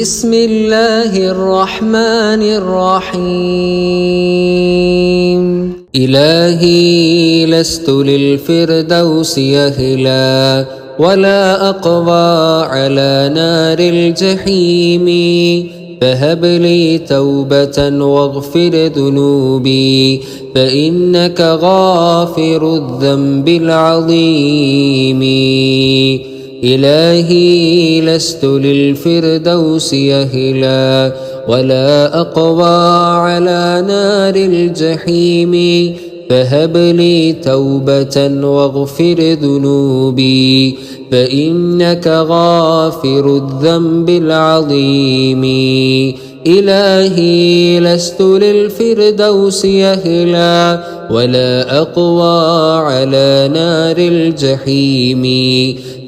بسم الله الرحمن الرحيم إلهي لست للفردوس يهلا ولا أقضى على نار الجحيم فهب لي توبة واغفر ذنوبي فإنك غافر الذنب العظيم إلهي لست للفردوس يهلا ولا أقوى على نار الجحيم. فهب لي توبة واغفر ذنوبي فإنك غافر الذنب العظيم. إلهي لست للفردوس يهلا ولا أقوى على نار الجحيم.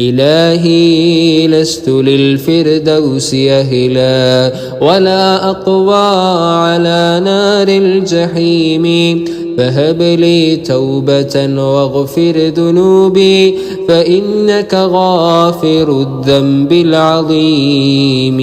إلهي لست للفردوس يهلا ولا أقوى على نار الجحيم. فهب لي توبة واغفر ذنوبي فإنك غافر الذنب العظيم.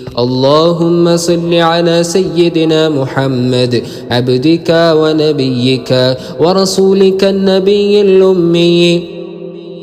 اللهم صل على سيدنا محمد عبدك ونبيك ورسولك النبي الأمي.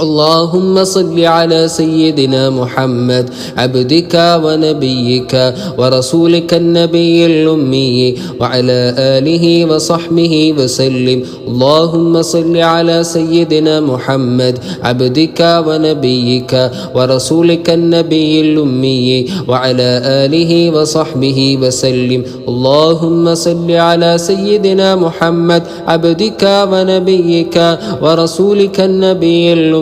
اللهم صل على سيدنا محمد عبدك ونبيك ورسولك النبي الأمي وعلى آله وصحبه وسلم. اللهم صل على سيدنا محمد عبدك ونبيك ورسولك النبي الأمي وعلى آله وصحبه وسلم. اللهم صل على سيدنا محمد عبدك ونبيك ورسولك النبي الأمي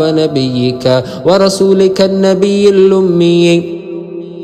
ونبيك ورسولك النبي الأمي.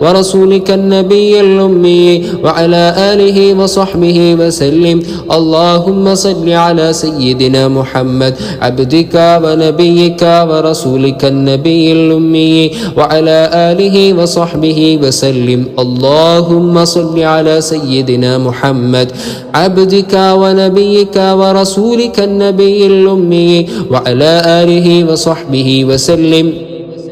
ورسولك النبي الأمي وعلى آله وصحبه وسلم. اللهم صل على سيدنا محمد عبدك ونبيك ورسولك النبي الأمي وعلى آله وصحبه وسلم. اللهم صل على سيدنا محمد عبدك ونبيك ورسولك النبي الأمي وعلى آله وصحبه وسلم.